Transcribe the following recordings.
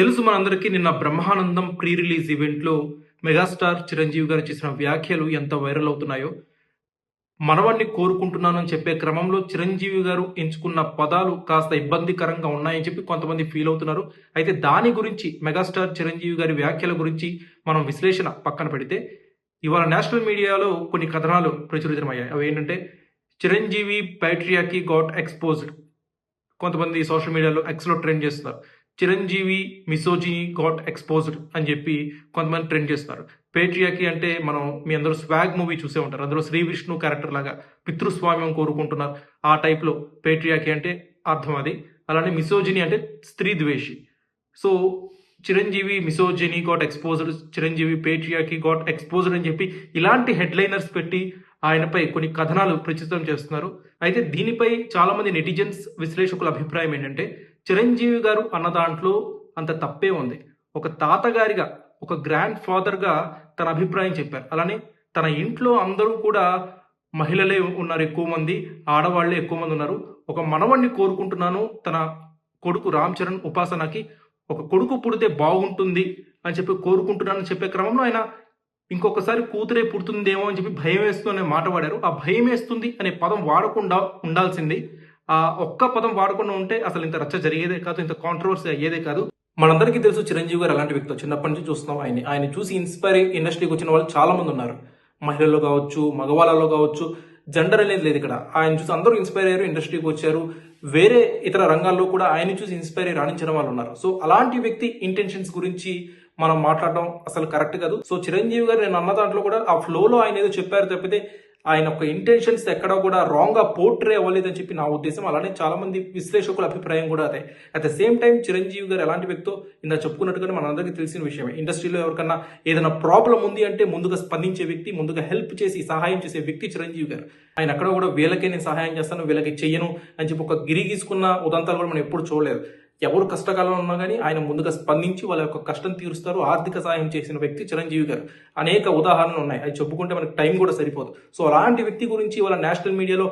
తెలుసు మనందరికీ నిన్న బ్రహ్మానందం ప్రీ రిలీజ్ ఈవెంట్లో మెగాస్టార్ చిరంజీవి గారు చేసిన వ్యాఖ్యలు ఎంత వైరల్ అవుతున్నాయో మనవాణ్ణి కోరుకుంటున్నానని చెప్పే క్రమంలో చిరంజీవి గారు ఎంచుకున్న పదాలు కాస్త ఇబ్బందికరంగా ఉన్నాయని చెప్పి కొంతమంది ఫీల్ అవుతున్నారు. అయితే దాని గురించి మెగాస్టార్ చిరంజీవి గారి వ్యాఖ్యల గురించి మనం విశ్లేషణ పక్కన పెడితే ఇవాళ నేషనల్ మీడియాలో కొన్ని కథనాలు ప్రచురితమయ్యాయి. అవి ఏంటంటే చిరంజీవి ప్యాట్రియాకి గాట్ ఎక్స్పోజ్డ్ కొంతమంది సోషల్ మీడియాలో ఎక్స్లో ట్రెండ్ చేస్తున్నారు. చిరంజీవి మిసోజిని గాట్ ఎక్స్పోజ్డ్ అని చెప్పి కొంతమంది ట్రెండ్ చేస్తున్నారు. పేట్రియాకి అంటే మనం మీ అందరూ స్వాగ్ మూవీ చూసే ఉంటారు. అందులో శ్రీ విష్ణు క్యారెక్టర్ లాగా పితృస్వామ్యం కోరుకుంటున్నారు. ఆ టైప్లో పేట్రియాకి అంటే అర్థం అది. అలానే మిసోజిని అంటే స్త్రీ ద్వేషి. So Chiranjeevi misogyny got exposed Chiranjeevi patriarchy got exposed అని చెప్పి ఇలాంటి హెడ్లైనర్స్ పెట్టి ఆయనపై కొన్ని కథనాలు ప్రచురితం చేస్తున్నారు. అయితే దీనిపై చాలామంది నెటిజన్స్ విశ్లేషకుల అభిప్రాయం ఏంటంటే చిరంజీవి గారు అన్న దాంట్లో అంత తప్పే ఉంది. ఒక తాతగారిగా ఒక గ్రాండ్ ఫాదర్గా తన అభిప్రాయం చెప్పారు. అలానే తన ఇంట్లో అందరూ కూడా మహిళలే ఉన్నారు ఎక్కువ మంది ఆడవాళ్ళే ఎక్కువ మంది ఉన్నారు. ఒక మనవణ్ణి కోరుకుంటున్నాను తన కొడుకు రామ్ చరణ్ ఉపాసనకి ఒక కొడుకు పుడితే బాగుంటుంది అని చెప్పి కోరుకుంటున్నానని చెప్పే క్రమంలో ఆయన ఇంకొకసారి కూతురే పుడుతుందేమో అని చెప్పి భయం వేస్తుంది అనే మాట వాడారు. ఆ భయం వేస్తుంది అనే పదం వాడకుండా ఉండాల్సింది. ఆ ఒక్క పదం వాడకుండా ఉంటే అసలు ఇంత రచ్చ జరిగేదే కాదు ఇంత కాంట్రవర్సీ అయ్యేదే కాదు. మనందరికీ తెలుసు చిరంజీవి గారు అలాంటి వ్యక్తి చిన్నప్పటి నుంచి చూస్తున్నాం ఆయన ఆయన చూసి ఇన్స్పైర్ ఇండస్ట్రీకి వచ్చిన వాళ్ళు చాలా మంది ఉన్నారు. మహిళల్లో కావచ్చు మగవాళ్ళలో కావచ్చు జెండర్ అనేది లేదు ఇక్కడ. ఆయన చూసి అందరూ ఇన్స్పైర్ అయ్యారు ఇండస్ట్రీకి వచ్చారు. వేరే ఇతర రంగాల్లో కూడా ఆయన చూసి ఇన్స్పైర్ అయ్యి రాణించిన వాళ్ళు ఉన్నారు. సో అలాంటి వ్యక్తి ఇంటెన్షన్స్ గురించి మనం మాట్లాడడం అసలు కరెక్ట్ కాదు. సో చిరంజీవి గారు నేను అన్న దాంట్లో కూడా ఆ ఫ్లోలో ఆయన ఏదో చెప్పారు తప్పితే ఆయన యొక్క ఇంటెన్షన్స్ ఎక్కడ కూడా రాంగ్గా పోర్ట్రే అవ్వలేదని చెప్పి నా ఉద్దేశం. అలానే చాలా మంది విశ్లేషకుల అభిప్రాయం కూడా అదే. At the same time Chiranjeevi garu ఎలాంటి వ్యక్తో ఇందా చెప్పుకున్నట్టుగానే మనందరికీ తెలిసిన విషయమే. ఇండస్ట్రీలో ఎవరికన్నా ఏదైనా ప్రాబ్లం ఉంది అంటే ముందుగా స్పందించే వ్యక్తి ముందుగా హెల్ప్ చేసి సహాయం చేసే వ్యక్తి చిరంజీవి గారు. ఆయన ఎక్కడ కూడా వీళ్ళకే నేను సహాయం చేస్తాను వీళ్ళకి చెయ్యను అని చెప్పి ఒక గిరిగీసుకున్న ఉదంతాలు కూడా మనం ఎప్పుడు చూడలేదు. ఎవరు కష్టకాలంలో ఉన్నా కానీ ఆయన ముందుగా స్పందించి వాళ్ళ యొక్క కష్టం తీరుస్తారు. ఆర్థిక సహాయం చేసిన వ్యక్తి చిరంజీవి గారు. అనేక ఉదాహరణలు ఉన్నాయి. అవి చెప్పుకుంటే మనకు టైం కూడా సరిపోదు. సో అలాంటి వ్యక్తి గురించి వాళ్ళ నేషనల్ మీడియాలో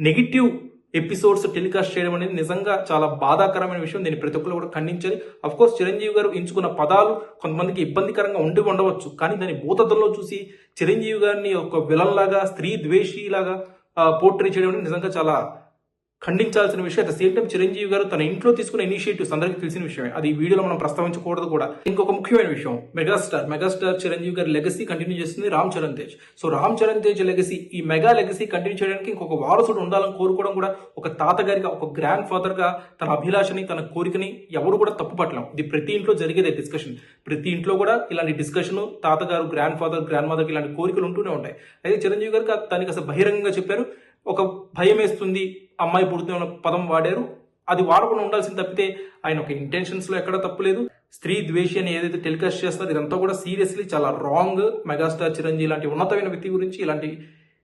నెగిటివ్ ఎపిసోడ్స్ టెలికాస్ట్ చేయడం అనేది నిజంగా చాలా బాధాకరమైన విషయం. దీన్ని ప్రతి ఒక్కరు కూడా ఖండించాలి. అఫ్ కోర్స్ చిరంజీవి గారు ఎంచుకున్న పదాలు కొంతమందికి ఇబ్బందికరంగా ఉండి ఉండవచ్చు. కానీ దాని భూతద్దంలో చూసి చిరంజీవి గారిని ఒక విలన్ లాగా స్త్రీ ద్వేషి లాగా పోర్ట్రీ చేయడం అనేది నిజంగా చాలా ఖండించాల్సిన విషయం at the same time Chiranjeevi garu తన ఇంట్లో తీసుకున్న ఇనిషియేటివ్స్ అందరికీ తెలిసిన విషయమే. అది ఈ వీడియోలో మనం ప్రస్తావించకూడదు కూడా. ఇంకొక ముఖ్యమైన విషయం. మెగాస్టార్ మెగాస్టార్ చిరంజీవి గారి లెగసీ కంటిన్యూ చేస్తుంది రామ్ చరణ్ తేజ్. సో రామ్ చరణ్ తేజ్ లెగసీ ఈ మెగా లెగసీ కంటిన్యూ చేయడానికి ఇంకొక వారసుడు ఉండాలని కోరుకోవడం కూడా ఒక తాతగారిగా ఒక గ్రాండ్ ఫాదర్గా తన అభిలాషని తన కోరికని ఎవరు కూడా తప్పు పట్టలేం ఇది ప్రతి ఇంట్లో జరిగేదే డిస్కషన్ ప్రతి ఇంట్లో కూడా ఇలాంటి డిస్కషన్ తాతగారు గ్రాండ్ ఫాదర్ గ్రాండ్ మదర్ ఇలాంటి కోరికలు ఉంటూనే ఉంటాయి. అయితే చిరంజీవి గారికి తనకి అసలు బహిరంగంగా చెప్పారు. ఒక భయం వేస్తుంది. అమ్మాయి పుడుతుంది అన్న పదం వాడారు? అది వాడకుండా ఉండాల్సింది తప్పితే ఆయన ఒక ఇంటెన్షన్స్లో ఎక్కడ తప్పులేదు స్త్రీ ద్వేషి అని ఏదైతే టెలికాస్ట్ చేస్తారో ఇదంతా కూడా సీరియస్లీ చాలా రాంగ్ మెగాస్టార్ చిరంజీవి ఇలాంటి ఉన్నతమైన వ్యక్తి గురించి ఇలాంటి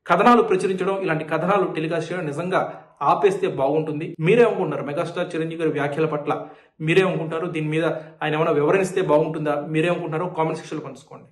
కథనాలు ప్రచురించడం ఇలాంటి కథనాలు టెలికాస్ట్ చేయడం నిజంగా ఆపేస్తే బాగుంటుంది. మీరేమనుకుంటున్నారు మెగాస్టార్ చిరంజీవి గారి వ్యాఖ్యల పట్ల? మీరే దీని మీద ఆయన ఏమైనా వివరణిస్తే బాగుంటుందా? మీరేమనుకుంటున్నారో కామెంట్ సెక్షన్లో పంచుకోండి.